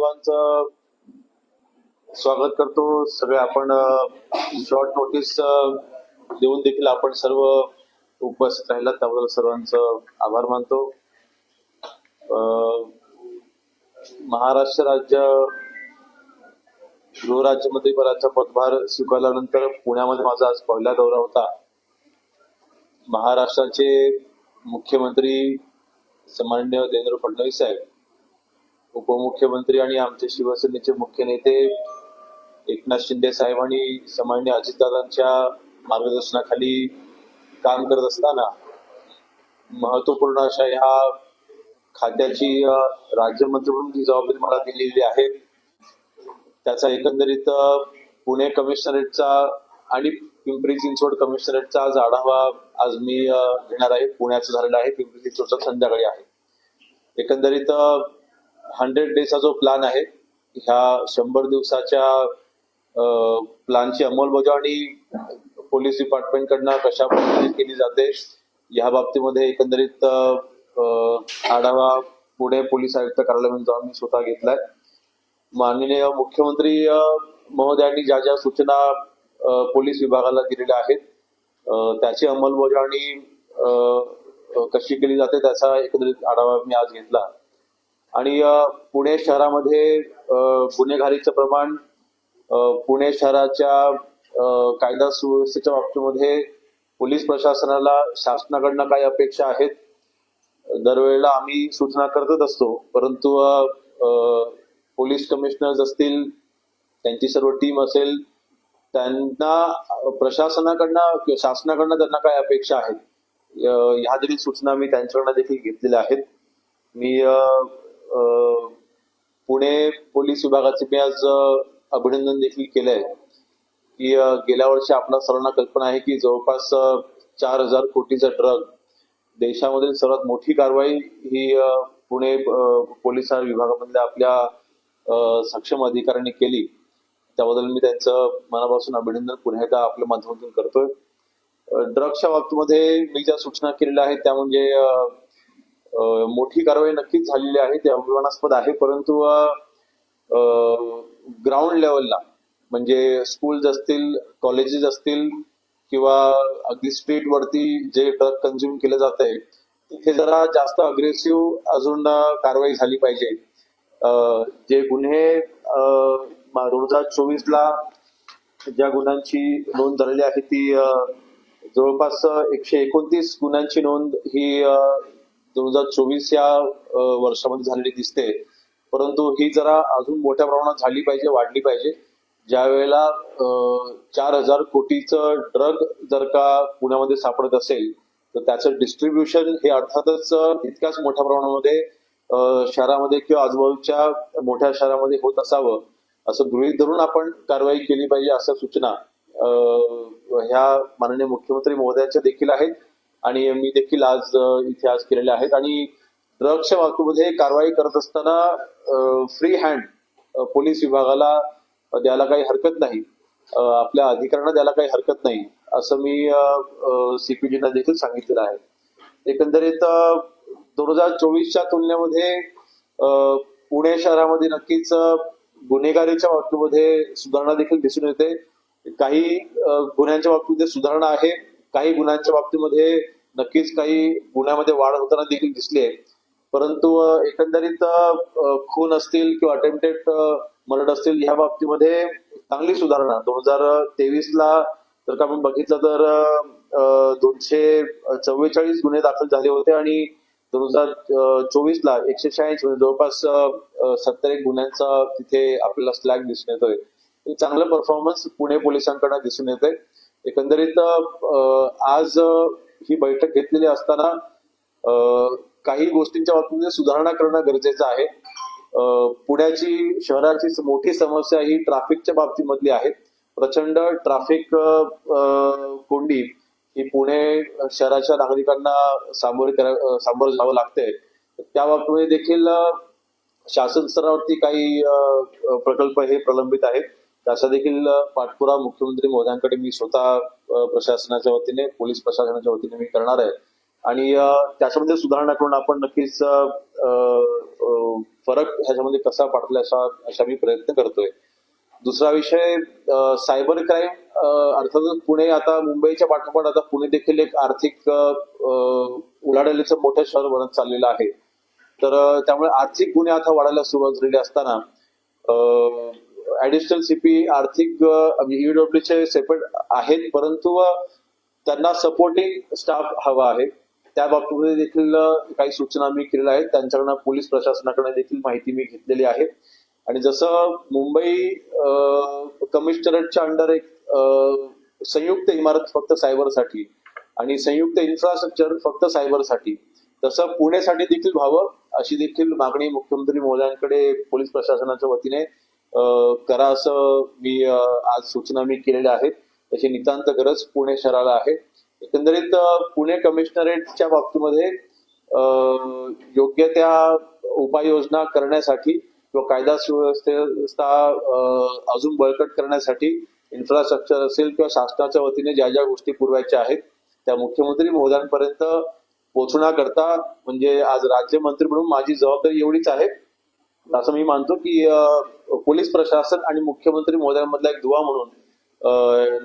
बांधवांचं स्वागत करतो. सगळे आपण शॉर्ट नोटीस देऊन देखील आपण सर्व उपस्थित राहिला त्याबद्दल सर्वांचं आभार मानतो. महाराष्ट्र राज्य गृहराज्यमंत्री पदाचा पदभार स्वीकारल्यानंतर पुण्यामध्ये माझा आज पहिला दौरा होता. महाराष्ट्राचे मुख्यमंत्री सन्माननीय देवेंद्र फडणवीस साहेब. उपमुख्यमंत्री आणि आमचे शिवसेनेचे मुख्य नेते एकनाथ शिंदे साहेब आणि अजितदादांच्या मार्गदर्शनाखाली काम करत असताना महत्त्वपूर्ण अशा ह्या खात्याची राज्यमंत्री म्हणून जी जबाबदारी मला दिलेली आहे त्याचा एकंदरीत पुणे कमिशनरेटचा आणि पिंपरी चिंचवड कमिशनरेटचा आज आढावा आज मी घेणार आहे. पुण्याचं झालेला आहे. पिंपरी चिंचवडचा संध्याकाळी आहे. एकंदरीत हंड्रेड डेचा जो प्लॅन आहे ह्या शंभर दिवसाच्या प्लॅनची अंमलबजावणी पोलीस डिपार्टमेंटकडनं कशा पद्धतीने केली जाते या बाबतीमध्ये एकंदरीत आढावा पुणे पोलीस आयुक्त कार्यालयामध्ये जाऊन मी स्वतः घेतलाय. माननीय मुख्यमंत्री महोदयांनी ज्या ज्या सूचना पोलीस विभागाला दिलेल्या आहेत त्याची अंमलबजावणी कशी केली जाते त्याचा एकंदरीत आढावा मी आज घेतला. आणि पुणे शहरामध्ये गुन्हेगारीचं प्रमाण पुणे शहराच्या कायदा सुव्यवस्थेच्या बाबतीमध्ये पोलीस प्रशासनाला शासनाकडनं काही अपेक्षा आहेत. दरवेळेला आम्ही सूचना करतच असतो. परंतु पोलीस कमिशनर्स असतील त्यांची सर्व टीम असेल त्यांना प्रशासनाकडनं शासनाकडनं त्यांना काय अपेक्षा आहेत. ह्या देखील सूचना मी त्यांच्याकडनं देखील घेतलेल्या आहेत. मी पुणे पोलीस विभागाचे मी आज अभिनंदन देखील केलंय की गेल्या वर्षी आपल्या सर्वांना कल्पना आहे की जवळपास चार हजार कोटीचा ड्रग देशामधील सर्वात मोठी कारवाई ही पुणे पोलीस विभागामधल्या आपल्या सक्षम अधिकाऱ्यांनी केली. त्याबद्दल मी त्यांचं मनापासून अभिनंदन पुन्हा एकदा आपल्या माध्यमातून करतोय. ड्रग्सच्या बाबतीमध्ये मी ज्या सूचना केलेल्या आहेत त्या म्हणजे मोठी कारवाई नक्कीच झालेली आहे ते अभिमानास्पद आहे परंतु ग्राउंड लेवलला म्हणजे स्कूल्स असतील कॉलेजेस असतील किंवा अगदी स्ट्रीट वरती जे ड्रग कन्झ्युम केलं जात आहे तिथे जरा जास्त अग्रेसिव्ह अजून कारवाई झाली पाहिजे. जे गुन्हे दोन हजार चोवीस ला ज्या गुन्ह्यांची नोंद झालेली आहे ती जवळपास एकशे एकोणतीस गुन्ह्यांची नोंद ही दोन हजार चोवीस या वर्षामध्ये झालेली दिसते. परंतु ही जरा अजून मोठ्या प्रमाणात झाली पाहिजे वाढली पाहिजे. ज्या वेळेला चार हजार कोटीचं ड्रग जर का पुण्यामध्ये सापडत असेल तर त्याचं डिस्ट्रीब्युशन हे अर्थातच इतक्याच मोठ्या प्रमाणामध्ये शहरामध्ये किंवा आजूबाजूच्या मोठ्या शहरामध्ये होत असावं असं गृहित धरून आपण कारवाई केली पाहिजे अशा सूचना ह्या माननीय मुख्यमंत्री महोदयांच्या देखील आहेत. आणि मी देखील आज इतिहास इथे आज आहेत. आणि ड्रग्सच्या बाबतीमध्ये कारवाई करत असताना फ्री हँड पोलीस विभागाला द्यायला काही हरकत नाही. आपल्या अधिकाऱ्यांना द्यायला काही हरकत नाही असं मी सीपीजीना देखील सांगितलेलं आहे. एकंदरीत दोन हजार चोवीसच्या तुलनेमध्ये पुणे शहरामध्ये नक्कीच गुन्हेगारीच्या बाबतीमध्ये सुधारणा देखील दिसून येते. काही गुन्ह्यांच्या बाबतीमध्ये सुधारणा आहे. काही गुन्ह्यांच्या बाबतीमध्ये नक्कीच काही गुन्ह्यामध्ये वाढ होताना देखील दिसली आहे परंतु एकंदरीत खून असतील किंवा अटेम्प्टेड मर्डर असतील ह्या बाबतीमध्ये चांगली सुधारणा. दोन हजार तेवीस ला जर का आपण बघितलं तर दोनशे चव्वेचाळीस गुन्हे दाखल झाले होते आणि दोन हजार चोवीस ला एकशे शहाऐंशी म्हणजे जवळपास सत्तर एक गुन्ह्यांचा तिथे आपल्याला स्लॅग दिसून येतोय. चांगला चांगलं परफॉर्मन्स पुणे पोलिसांकडनं दिसून येतोय. एकंदरीत आज ही बैठक घेतलेली असताना काही गोष्टींच्या बाबतीमध्ये सुधारणा करणं गरजेचं आहे. पुण्याची शहराची मोठी समस्या ही ट्रॅफिकच्या बाबतीमधली आहे. प्रचंड ट्रॅफिक कोंडी ही पुणे शहराच्या नागरिकांना सामोरे करा सामोरं जावं लागतंय. त्या बाबतीमध्ये देखील शासन स्तरावरती काही प्रकल्प हे प्रलंबित आहेत. त्याचा देखील पाठपुरा मुख्यमंत्री महोदयांकडे मी स्वतः प्रशासनाच्या वतीने पोलीस प्रशासनाच्या वतीने मी करणार आहे. आणि त्याच्यामध्ये सुधारणा करून आपण नक्कीच फरक ह्याच्यामध्ये कसा पाठला असा अशा मी प्रयत्न करतोय. दुसरा विषय सायबर क्राईम अर्थातच पुणे आता मुंबईच्या पाठोपाठ आता पुणे देखील एक आर्थिक उलाढालीचं मोठं शहर बनत चाललेलं आहे. तर त्यामुळे आर्थिक गुन्हे आता वाढायला सुरुवात झालेली असताना ऍडिशनल सीपी आर्थिक ईडब्ल्यूचे म्हणजे सेपरेट आहेत परंतु त्यांना सपोर्टिंग स्टाफ हवा आहे. त्या बाबतीमध्ये देखील काही सूचना मी केलेल्या आहेत. त्यांच्याकडनं पोलीस प्रशासनाकडे देखील माहिती मी घेतलेली आहे. आणि जसं मुंबई कमिशनरेटच्या अंडर एक संयुक्त इमारत फक्त सायबरसाठी आणि संयुक्त इन्फ्रास्ट्रक्चर फक्त सायबरसाठी तसं पुणेसाठी देखील व्हावं अशी देखील मागणी मुख्यमंत्री महोदयांकडे पोलीस प्रशासनाच्या वतीने करा असं मी आज सूचना मी केलेल्या आहेत. त्याची नितांत गरज पुणे शहराला आहे. एकंदरीत पुणे कमिशनरेटच्या बाबतीमध्ये योग्य त्या उपाययोजना करण्यासाठी किंवा कायदा सुव्यवस्था अजून बळकट करण्यासाठी इन्फ्रास्ट्रक्चर असेल किंवा शासनाच्या वतीने ज्या ज्या गोष्टी पुरवायच्या आहेत त्या मुख्यमंत्री महोदयांपर्यंत पोहोचण्याकरता म्हणजे आज राज्यमंत्री म्हणून माझी जबाबदारी एवढीच आहे. असं मी मानतो की पोलीस प्रशासन आणि मुख्यमंत्री मोदयांमधला एक दुवा म्हणून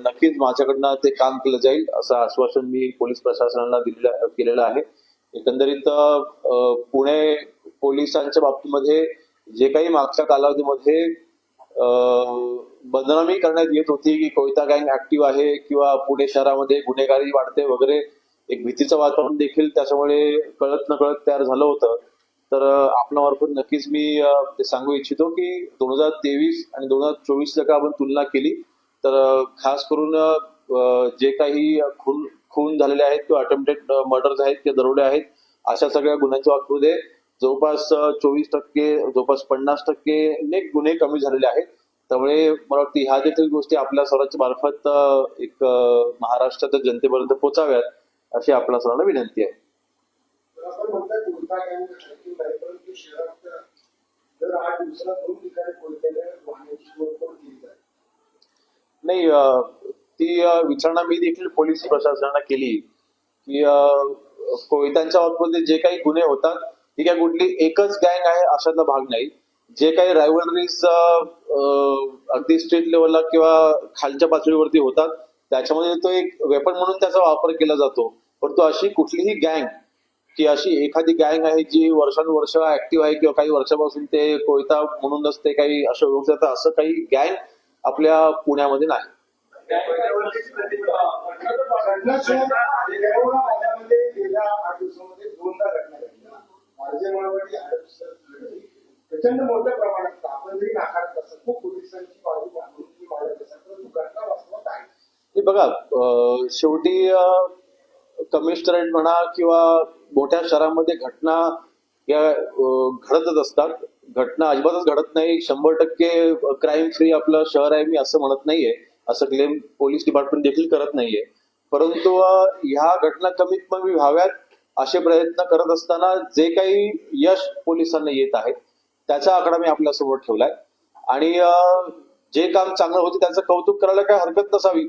नक्कीच माझ्याकडनं ते काम केलं जाईल असं आश्वासन मी पोलीस प्रशासनाला दिलेलं केलेलं आहे. एकंदरीत पुणे पोलिसांच्या बाबतीमध्ये जे काही मागच्या कालावधीमध्ये बदनामी करण्यात येत होती की कोयता गँग ऍक्टिव्ह आहे किंवा पुणे शहरामध्ये गुन्हेगारी वाढते वगैरे एक भीतीचं वातावरण देखील त्याच्यामुळे कळत नकळत तयार झालं होतं. तर आपला मार्फत नक्कीच मी ते सांगू इच्छितो की दोन हजार तेवीस आणि दोन हजार चोवीस जर का आपण तुलना केली तर खास करून जे काही खून खून झालेले आहेत किंवा अटेम्प्टेड मर्डर्स आहेत किंवा दरोडे आहेत अशा सगळ्या गुन्ह्यांच्या बाबतीमध्ये जवळपास चोवीस टक्के जवळपास पन्नास टक्के गुन्हे कमी झालेले आहेत. त्यामुळे मला वाटतं ह्या देखील गोष्टी आपल्या सर्वांच्या मार्फत एक महाराष्ट्राच्या जनतेपर्यंत पोचाव्यात अशी आपल्या सर्वांना विनंती आहे तर आपण म्हणताय कोणता गँग ट्रॅकिंग नाही परंतु शहरात दर आठ दिवसाला दोन ठिकाणी कोणत्या वाहनाची तोडफोड केली जाते नाही ती विचारणा मी देखील पोलीस प्रशासनाला केली की कोयतांच्या बाबतीमध्ये जे काही गुन्हे होतात ती काय कुठली एकच गँग आहे अशातला भाग नाही. जे काही रायव्हलरीज अगदी स्टेट लेवलला किंवा खालच्या पातळीवरती होतात त्याच्यामध्ये तो एक वेपन म्हणून त्याचा वापर केला जातो. परंतु अशी कुठलीही गँग की अशी एखादी गँग आहे जी वर्षानुवर्ष ऍक्टिव्ह आहे किंवा काही वर्षापासून ते कोयता म्हणूनच ते काही असं ओळखलं जातं असं काही गँग आपल्या पुण्यामध्ये नाही. प्रचंड मोठ्या प्रमाणात आपण जरी नाकारत खूप पोलिसांची बाजू मारत परंतु घटना वास्तवात आहे बघा शेवटी कमिशनरेट म्हणा किंवा मोठ्या शहरामध्ये घटना या घडतच असतात. घटना अजिबातच घडत नाही. शंभर टक्के क्राईम फ्री आपलं शहर आहे मी असं म्हणत नाहीये. असं क्लेम पोलीस डिपार्टमेंट देखील करत नाहीये. परंतु ह्या घटना कमीत कमी व्हाव्यात असे प्रयत्न करत असताना जे काही यश पोलिसांना येत आहे त्याचा आकडा मी आपल्यासमोर ठेवलाय. आणि जे काम चांगलं होते त्यांचं कौतुक करायला काय हरकत नसावी.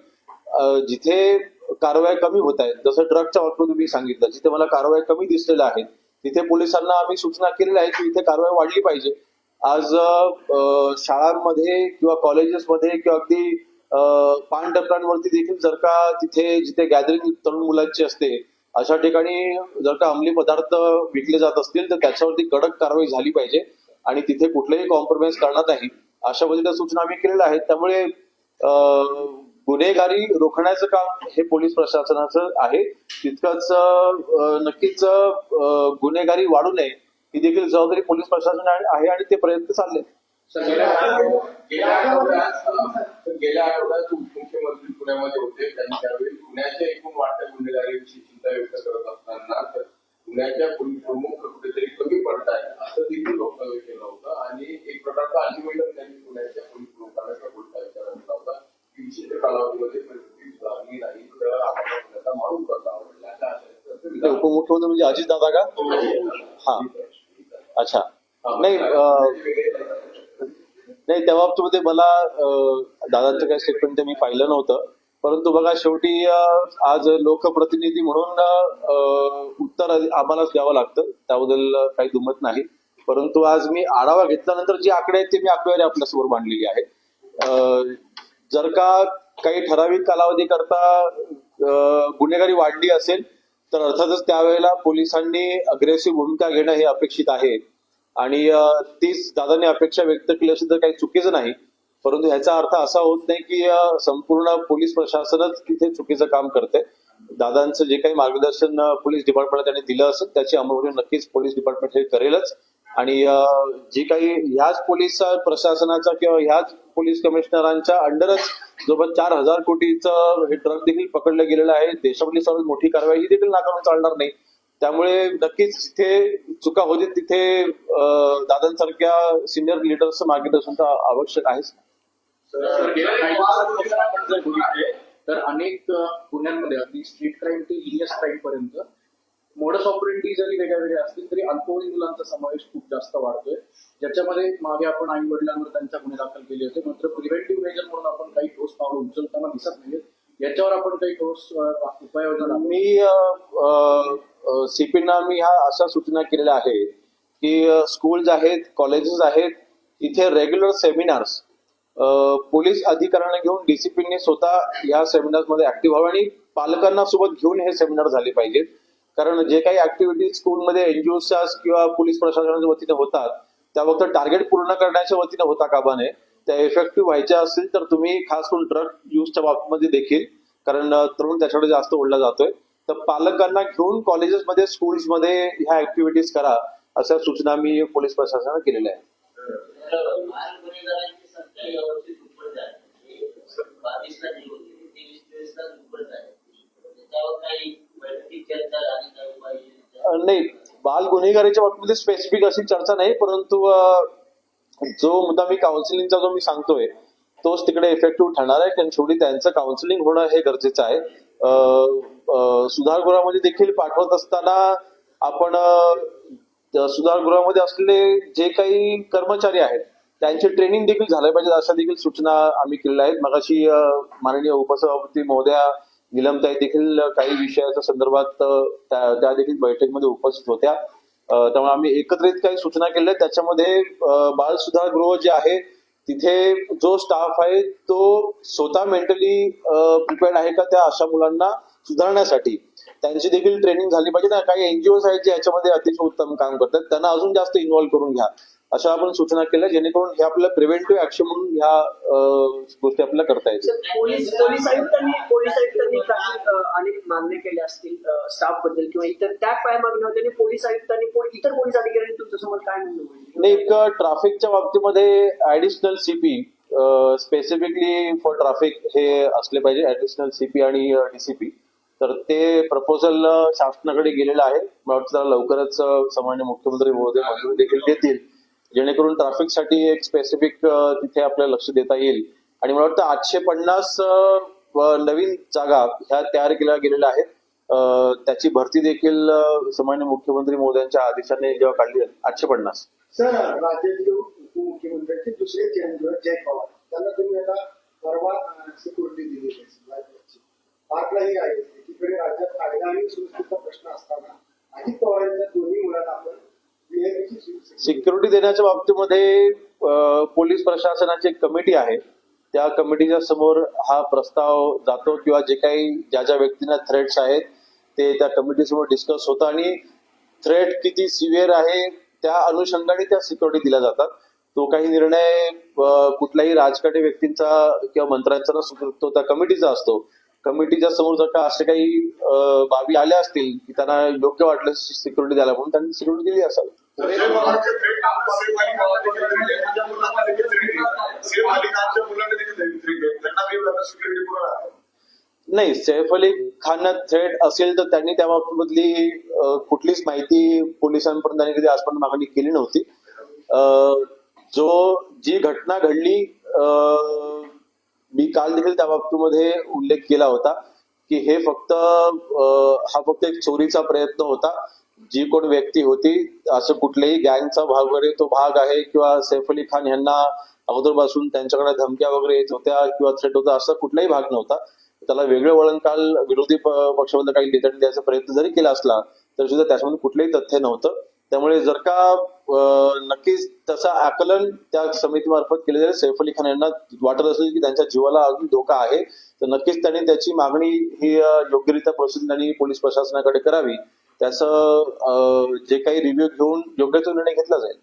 जिथे कारवाई कमी होत आहेत. जसं ड्रगच्या बाबतीत तुम्ही सांगितलं जिथे मला कारवाई कमी दिसलेल्या आहेत तिथे पोलिसांना आम्ही सूचना केलेल्या आहेत की इथे कारवाई वाढली पाहिजे. आज शाळांमध्ये किंवा कॉलेजेसमध्ये किंवा अगदी पान टपऱ्यांवरती देखील जर का तिथे जिथे गॅदरिंग तरुण मुलांची असते अशा ठिकाणी जर का अंमली पदार्थ विकले जात असतील तर त्याच्यावरती कडक कारवाई झाली पाहिजे आणि तिथे कुठलेही कॉम्प्रोमाइज करणार नाही. अशा पद्धतीच्या सूचना आम्ही केलेल्या आहेत. त्यामुळे गुन्हेगारी रोखण्याचं काम हे पोलीस प्रशासनाचं आहे. तितकंच नक्कीच गुन्हेगारी वाढू नये ही देखील जबाबदारी पोलीस प्रशासन आहे आणि ते प्रयत्न चालले. गेल्या आठवड्यात गेल्या आठवड्यात उपमुख्यमंत्री पुण्यामध्ये होते. त्यांनी त्यावेळी पुण्याच्या एकूण वाढत्या गुन्हेगारीविषयी चिंता व्यक्त करत असताना पुण्याच्या पोलीस प्रमुख कुठेतरी कमी पडत आहे असं देखील वक्तव्य केलं होतं. आणि एक प्रकारचा अल्टिमेटम त्यांनी पुण्याच्या पोलीस प्रमुखांना बोलता विचारला होता. ते. उपमुख्यमंत्री म्हणजे अजित दादा का? हा. अच्छा. नाही नाही त्या बाबतीमध्ये मला दादांचं काही स्टेटमेंट मी पाहिलं नव्हतं. परंतु बघा शेवटी आज लोकप्रतिनिधी म्हणून उत्तर आम्हालाच द्यावं लागतं. त्याबद्दल काही दुमत नाही. परंतु आज मी आढावा घेतल्यानंतर जी आकडे आहेत ते मी आकडेवारी आपल्यासमोर मांडलेली आहे जर का काही ठराविक कालावधी करता गुन्हेगारी वाढली असेल तर अर्थातच त्यावेळेला पोलिसांनी अग्रेसिव्ह भूमिका घेणं हे अपेक्षित आहे. आणि तीच दादांनी अपेक्षा व्यक्त केली असेल तर काही चुकीचं नाही. परंतु ह्याचा अर्थ असा होत नाही की संपूर्ण पोलीस प्रशासनच तिथे चुकीचं काम करते दादांचं जे काही मार्गदर्शन पोलीस डिपार्टमेंट त्यांनी दिलं असेल त्याची अंमलबजावणी नक्कीच पोलीस डिपार्टमेंट हे करेलच. आणि जी काही ह्याच पोलीस प्रशासनाचा किंवा ह्याच पोलीस कमिशनरांच्या अंडरच जवळपास चार हजार कोटीचं हे ट्रक देखील पकडलं गेलेलं आहे. देशामध्ये सर्वात मोठी कारवाई ही देखील नाकारून चालणार नाही. त्यामुळे नक्कीच जिथे चुका होती तिथे दादांसारख्या सिनियर लिडर्स मार्गदर्शन तर आवश्यक आहेच. तर अनेक गुन्ह्यांमध्ये अगदी स्ट्रीट क्राईम ते हिरियस क्राईम पर्यंत मोडस ऑपरेंटी जरी वेगळ्या वेगळ्या असतील तरी अल्पवयीन मुलांचा समावेश खूप जास्त वाढतोय. ज्याच्यामध्ये मागे आपण आई वडिलांवर त्यांच्या गुन्हे दाखल केले होते मात्र प्रिव्हेंटिव्ह मेजर म्हणून आपण काही ठोस पावलं उचलताना दिसत नाहीये याच्यावर आपण काही ठोस उपाययोजना मी सीपीना मी ह्या अशा सूचना केलेल्या आहे की स्कूल्स आहेत कॉलेजेस आहेत इथे रेग्युलर सेमिनार्स पोलीस अधिकाऱ्यांना घेऊन डीसीपीने स्वतः या सेमिनार्समध्ये ऍक्टिव्ह व्हावे आणि पालकांना सोबत घेऊन हे सेमिनार झाले पाहिजेत. कारण जे काही ऍक्टिव्हिटीज स्कूलमध्ये एनजीओच्या किंवा पोलीस प्रशासनाच्या वतीने होतात त्या फक्त टार्गेट पूर्ण करण्याच्या वतीने होता कामा त्या इफेक्टिव्ह व्हायच्या असतील तर तुम्ही खास करून ड्रग युजच्या बाबतीमध्ये देखील कारण तरुण त्याच्याकडे जास्त ओढला जातोय. तर पालकांना घेऊन कॉलेजेसमध्ये स्कूल्समध्ये ह्या ऍक्टिव्हिटीज करा अशा सूचना मी पोलीस प्रशासनाला केलेल्या आहेत. आहे बावीसला नाही बाल गुन्हेगारीच्या बाबतीमध्ये स्पेसिफिक अशी चर्चा नाही परंतु जो मुद्दा मी काउन्सिलिंगचा जो मी सांगतोय तोच तिकडे इफेक्टिव्ह ठरणार आहे. कारण शेवटी त्यांचं काउन्सिलिंग होणं हे गरजेचं आहे. सुधारगृहामध्ये देखील पाठवत असताना आपण सुधारगृहामध्ये असलेले जे काही कर्मचारी आहेत त्यांचे ट्रेनिंग देखील झालं पाहिजे अशा देखील सूचना आम्ही केलेल्या आहेत. मगाशी माननीय उपसभापती महोदया निलमताई देखील काही विषयाच्या संदर्भात त्या त्या देखील बैठकीमध्ये उपस्थित होत्या. त्यामुळे आम्ही एकत्रित काही सूचना केल्या. त्याच्यामध्ये बाल बाल सुधारगृह जे आहे तिथे जो स्टाफ आहे तो स्वतः मेंटली प्रिपेअर्ड आहे का त्या अशा मुलांना सुधारण्यासाठी? त्यांची देखील ट्रेनिंग झाली पाहिजे. ना काही एनजीओ आहेत जे याच्यामध्ये अतिशय उत्तम काम करतात. त्यांना अजून जास्त इन्व्हॉल्व्ह करून घ्या. अशा आपण सूचना केल्या जेणेकरून हे आपल्याला प्रिव्हेंटिव्ह ऍक्शन म्हणून ह्या गोष्टी आपल्याला करता येतील. सर, पोलीस पोलीस आयुक्तांनी पोलीस आयुक्तांनी काही अ, अनेक मागण्या केल्या असतील स्टाफबद्दल किंवा इतर त्या काय मागण्या होत्या आणि पोलीस आयुक्तांनी पो- इतर पोलीस अधिकाऱ्यांनी तुमच्यासमोर काय म्हणणं होईल नाही एक ट्रॅफिकच्या बाबतीमध्ये additional CP specifically for traffic हे असले पाहिजे ऍडिशनल सीपी आणि डीसीपी तर ते प्रपोजल शासनाकडे गेलेलं आहे. मला वाटतं लवकरच सामान्य मुख्यमंत्री महोदय मंजुरी देखील देतील. जेणेकरून ट्रॅफिकसाठी एक स्पेसिफिक तिथे आपल्याला लक्ष देता येईल. आणि मला वाटतं आठशे पन्नास नवीन जागा ह्या तयार केल्या गेलेल्या आहेत. त्याची भरती देखील अं, सामान्य मुख्यमंत्री महोदयांच्या आदेशाने जेव्हा काढली आठशे पन्नास. सर राज्यातील उपमुख्यमंत्र्यांचे दुसरे चेंबर जय पवार. त्यांना तुम्ही आता परवा सिक्युरिटी दिली आहे राज्याची. पार्कलाही आहे. एकीकडे राज्यात कायदा आणि सुरक्षेचा प्रश्न असताना अजित पवारांच्या दोन्ही मुलांना आपण सिक्युरिटी देण्याच्या बाबतीमध्ये पोलीस प्रशासनाची एक कमिटी आहे. त्या कमिटीच्या समोर हा प्रस्ताव जातो किंवा जे काही ज्या ज्या व्यक्तींना थ्रेट्स आहेत ते त्या कमिटी समोर डिस्कस होतं आणि थ्रेट किती सिव्हिअर आहे त्या अनुषंगाने त्या सिक्युरिटी दिल्या जातात. तो काही निर्णय कुठल्याही राजकारणी व्यक्तींचा किंवा मंत्र्यांचा नसतो तो त्या कमिटीचा असतो. कमिटीच्या समोर जर का असे काही बाबी आल्या असतील की त्यांना योग्य वाटलं सिक्युरिटी द्यायला म्हणून त्यांनी सिक्युरिटी दिली असावी. नाही सैफ अली खान थ्रेट असेल तर त्यांनी त्या बाबतीमधली कुठलीच माहिती पोलिसांपर्यंत त्यांनी कधी आजपर्यंत मागणी केली नव्हती. अं, जो जी घटना घडली मी काल देखील त्या बाबतीमध्ये उल्लेख केला होता की हे फक्त हा फक्त एक चोरीचा प्रयत्न होता. जी कोण व्यक्ती होती असं कुठल्याही गँगचा भाग वगैरे तो भाग आहे किंवा सैफ अली खान यांना अगोदरपासून त्यांच्याकडे धमक्या वगैरे येत होत्या किंवा थ्रेट होता असा कुठलाही भाग नव्हता. त्याला वेगळं वळण काल विरोधी प- काही नेत्यांनी द्यायचा प्रयत्न जरी केला असला तरी सुद्धा त्याच्यामध्ये कुठलंही तथ्य नव्हतं. त्यामुळे जर का नक्कीच तसं आकलन त्या समितीमार्फत केलं जाईल. सैफ अली खान यांना वाटत असेल की त्यांच्या जीवाला अजून धोका आहे. तर नक्कीच त्यांनी त्याची मागणी ही योग्यरित्या प्रसिद्ध आणि पोलीस प्रशासनाकडे करावी. त्याचं जे काही रिव्ह्यू घेऊन योग्य तो निर्णय घेतला जाईल.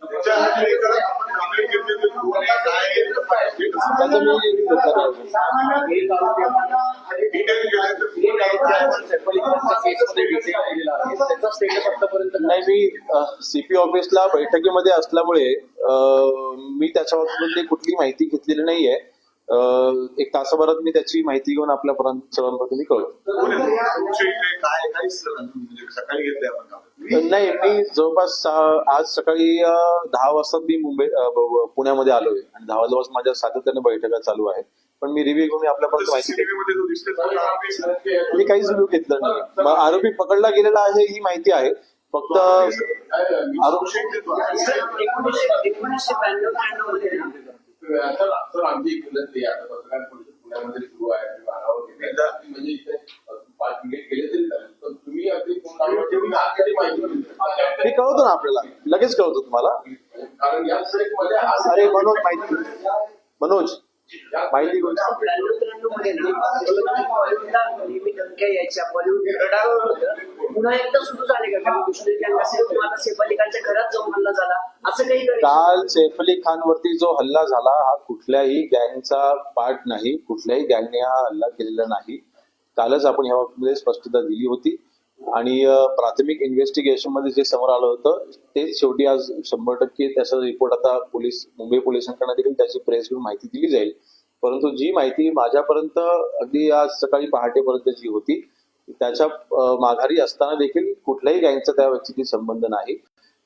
मी नाही मी सीपी ऑफिसला बैठकीमध्ये असल्यामुळे मी त्याच्या बाबतीत कुठली माहिती घेतलेली नाहीये. एक तासाभरात मी त्याची माहिती घेऊन आपल्यापर्यंत सर्वांपर्यंत मी कळतो नाही मी जवळपास आज सकाळी दहा वाजता मी मुंबई पुण्यामध्ये आलोय. आणि दहा वाजल्यापासून माझ्या सातत्याने बैठका चालू आहेत. पण मी रिव्ह्यू घेऊन आपल्यापर्यंत माहिती मी काहीच रिव्ह्यू घेतलं नाही. मग आरोपी पकडला गेलेला आहे ही माहिती आहे. फक्त आरोपी सर सर आमची विनंती आता पत्रकार परिषद पुण्यामध्ये सुरू आहे घेतली. म्हणजे इथे पाच मिनिट गेले तरी चालेल पण तुम्ही अगदी आजची माहिती मी. कळवतो ना आपल्याला लगेच कळवतो तुम्हाला कारण या मध्ये अरे मनोज माहिती मनोज माहिती पुन्हा एकदा सुरू झाले का खानच्या घरात जाऊन हल्ला झाला असं काही काल सैफ अली खान वरती जो हल्ला झाला हा कुठल्याही गँगचा पार्ट नाही. कुठल्याही गँगने हा हल्ला केलेला नाही. कालच आपण ह्या बाबतीमध्ये स्पष्टता दिली होती. आणि प्राथमिक इन्व्हेस्टिगेशनमध्ये जे समोर आलं होतं ते शेवटी आज शंभर टक्के त्याचा रिपोर्ट आता पोलीस मुंबई पोलिसांकडे देखील त्याची प्रेस घेऊन माहिती दिली जाईल. परंतु जी माहिती माझ्यापर्यंत अगदी आज सकाळी पहाटेपर्यंत जी होती त्याच्या माघारी असताना देखील कुठल्याही गँगचा त्या व्यक्तीशी संबंध नाही.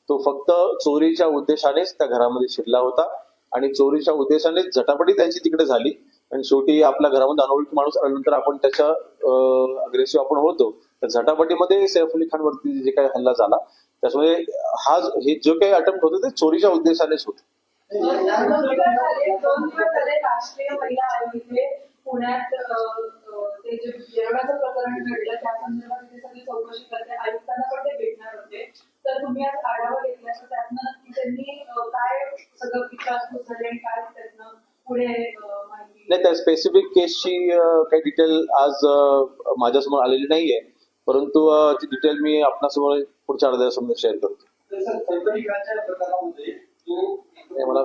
तो फक्त चोरीच्या उद्देशानेच त्या घरामध्ये शिरला होता आणि चोरीच्या उद्देशानेच झटापटी त्यांची तिकडे झाली. आणि शेवटी आपल्या घरामध्ये अनोळखी माणूस आल्यानंतर आपण त्याच्या अग्रेसिव्ह आपण होतो. त्या झटापटीमध्ये सैफ अली खान वरती जे काही हल्ला झाला त्याच्यामुळे हा हे जो काही अटेम्प्ट होतं ते चोरीच्या उद्देशानेच होतं. दोन दिवस झाले दोन दिवस झाले राष्ट्रीय महिला आयोग इथे पुण्यात अ, अ, ते जे जेवणाचं प्रकरण घडलं त्या संदर्भात तिथे सगळी चौकशी करते आयुक्तांना पण ते भेटणार होते. तर तुम्ही आज आढावा घेतला तर त्यातनं नक्की त्यांनी अ, काय सगळं विचारपूस झाली आणि काय त्यातनं पुढे अ, माहिती नाही. त्या स्पेसिफिक केसची काही डिटेल आज माझ्यासमोर आलेली नाहीये. परंतु ती डिटेल मी आपणासमोर पुढच्या अर्ध्या तासामध्ये शेअर करतो नाही, मला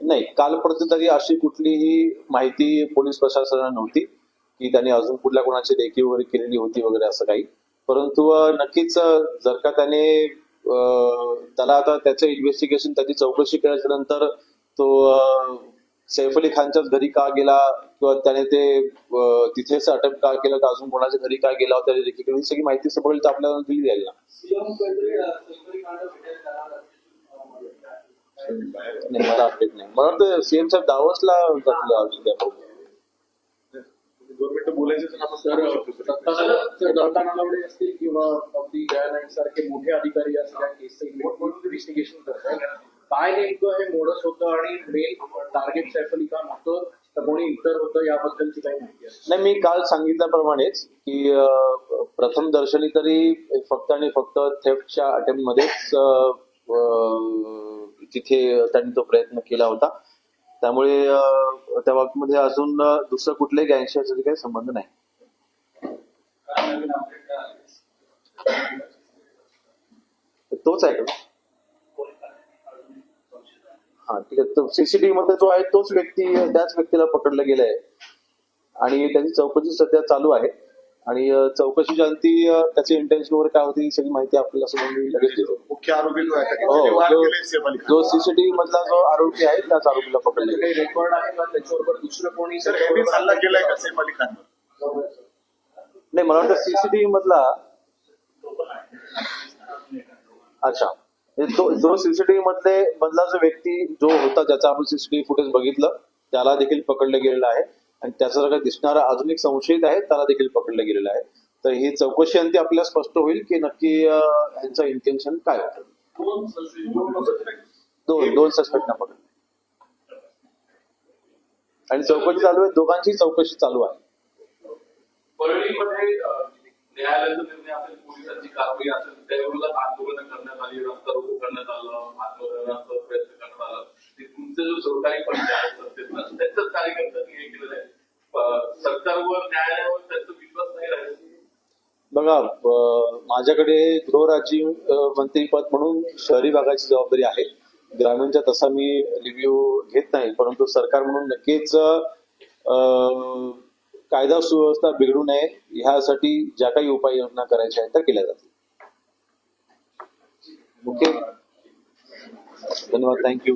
नाही. कालपर्यंत तरी अशी कुठलीही माहिती पोलीस प्रशासनाला नव्हती की त्यांनी अजून कुठल्या कोणाची रेखी वगैरे केलेली होती वगैरे असं काही परंतु नक्कीच जर का त्याने त्याला आता त्याचं इन्व्हेस्टिगेशन त्याची चौकशी केल्याच्यानंतर तो सैफ अली खानच्याच घरी का गेला? किंवा त्याने ते तिथेच अटक का केलं? का अजून कोणाच्या घरी का गेला होता? ही सगळी माहिती समोर आपल्याला दिली जाईल ना. मला अपडेट नाही. मला वाटतं सीएम साहेब दावसला जातील आज उद्या बघू. बोलायचं असतील किंवा अगदी सारखे मोठे अधिकारी या सगळ्या केसचं इन्व्हेस्टिगेशन करतात काय नेमकं हे मोडस होतं आणि मेन टार्गेट सैफ अली खान होतं तर कोणी इतर होतं याबद्दलची काही माहिती नाही मी काल सांगितल्याप्रमाणेच की प्रथम दर्शनी तरी फक्त आणि फक्त थेफ्टच्या अटेम्प्ट मध्येच तिथे त्यांनी तो प्रयत्न केला होता. त्यामुळे त्या बाबतीमध्ये अजून दुसरं कुठल्याही गँगशी याचा काही संबंध नाही? तोच आहे. का हा ठीक आहे तो सीसीटीव्ही मध्ये जो आहे तोच व्यक्ती त्याच व्यक्तीला पकडलं गेलाय. आणि त्याची चौकशी सध्या चालू आहे. आणि अंती अं, त्याचे इंटेन्शन वगैरे काय होती सगळी माहिती आपल्याला समोर देतो. मुख्य आरोपी जो आहे हो जो- सीसीटीव्ही मधला जो आरोपी आहे त्याच आरोपीला पकडले रेकॉर्ड आहे का? त्याच्याबरोबर दुसरं कोणी सर यांनी हल्ला केलाय का सैफ अली खानवर? नाही मला वाटतं सीसीटीव्ही मधला अच्छा. जो सीसीटीव्ही मधले मधला जो व्यक्ती जो होता ज्याचा आपण सीसीटीव्ही फुटेज बघितलं त्याला देखील पकडलं गेलेलं आहे. आणि त्याचा जर का दिसणारा अजून एक संशयित आहे त्याला देखील पकडलं गेलेलं आहे. तर ही चौकशी अंती आपल्याला स्पष्ट होईल की नक्की अं, ह्यांचं इंटेन्शन काय होतं. दोन दोन सस्पेक्टना पकडलं. आणि चौकशी चालू आहे दोघांची चौकशी चालू आहे. न्यायालयाचा निर्णय असेल पोलिसांची कारवाई असेल त्याविरोधात आंदोलन करण्यात आली रस्ता रोको करण्यात आलं आत्मदहनाचा प्रयत्न करण्यात आला. तुमचं तुमचे जो सरकारी पक्ष आहे सत्तेतला करतात कार्यकर्त्यांनी हे केलेलं आहे. सरकारवर न्यायालयावर त्यांचा विश्वास नाही राहिला. बघा माझ्याकडे गृहराज्य मंत्रीपद म्हणून शहरी भागाची जबाबदारी आहे. ग्रामीणच्या तसा मी रिव्ह्यू घेत नाही परंतु सरकार म्हणून नक्कीच कायदा सुव्यवस्था बिघडू नये ह्यासाठी ज्या काही उपाययोजना करायच्या आहेत त्या केल्या जातील. ओके? धन्यवाद. थँक्यू